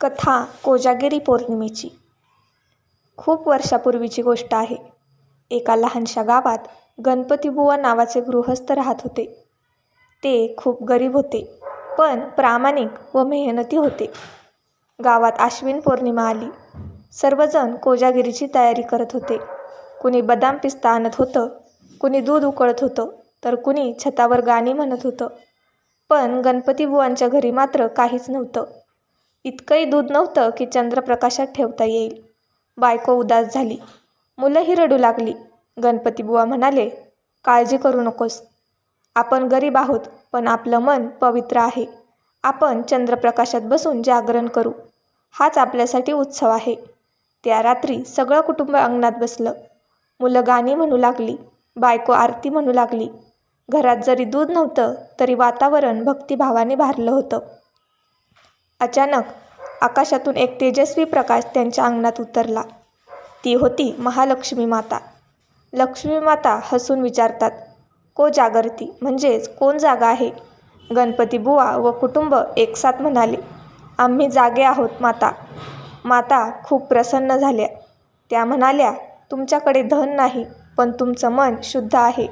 कथा कोजागिरी पौर्णिमेची. खूप वर्षापूर्वीची गोष्ट आहे. एका लहानशा गावात गणपतीबुवा नावाचे गृहस्थ राहत होते. ते खूप गरीब होते पण प्रामाणिक व मेहनती होते. गावात आश्विन पौर्णिमा आली. सर्वजण कोजागिरीची तयारी करत होते. कुणी बदाम पिस्ता आणत होतं कुणी दूध उकळत होतं तर कुणी छतावर गाणी म्हणत होतं. पण गणपतीबुवांच्या घरी मात्र काहीच नव्हतं. इतकंही दूध नव्हतं की चंद्रप्रकाशात ठेवता येईल. बायको उदास झाली. मुलंही रडू लागली. गणपतीबुवा म्हणाले काळजी करू नकोस. आपण गरीब आहोत पण आपलं मन पवित्र आहे. आपण चंद्रप्रकाशात बसून जागरण करू. हाच आपल्यासाठी उत्सव आहे. त्या रात्री सगळं कुटुंब अंगणात बसलं. मुलं गाणी म्हणू लागली. बायको आरती म्हणू लागली. घरात जरी दूध नव्हतं तरी वातावरण भक्तिभावाने भारलं होतं. अचानक आकाशातून एक तेजस्वी प्रकाश त्यांच्या अंगणात उतरला. ती होती महालक्ष्मी माता. लक्ष्मी माता हसून विचारतात को जागरती? म्हणजेच कोण जागा आहे? गणपती बुवा व कुटुंब एकसाथ म्हणाले आम्ही जागे आहोत माता. माता खूप प्रसन्न झाल्या. त्या म्हणाल्या तुमच्याकडे धन नाही पण तुमचं मन शुद्ध आहे.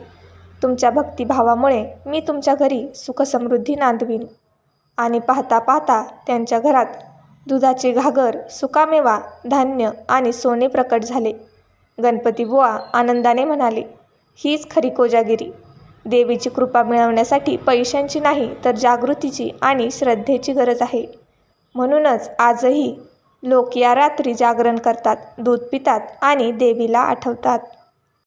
तुमच्या भक्तिभावामुळे मी तुमच्या घरी सुखसमृद्धी नांदवीन. आणि पाहता पाहता त्यांच्या घरात दुधाचे घागर सुकामेवा धान्य आणि सोने प्रकट झाले. गणपतीबुवा आनंदाने म्हणाले हीच खरी कोजागिरी. देवीची कृपा मिळवण्यासाठी पैशांची नाही तर जागृतीची आणि श्रद्धेची गरज आहे. म्हणूनच आजही लोक या रात्री जागरण करतात दूध पितात आणि देवीला आठवतात.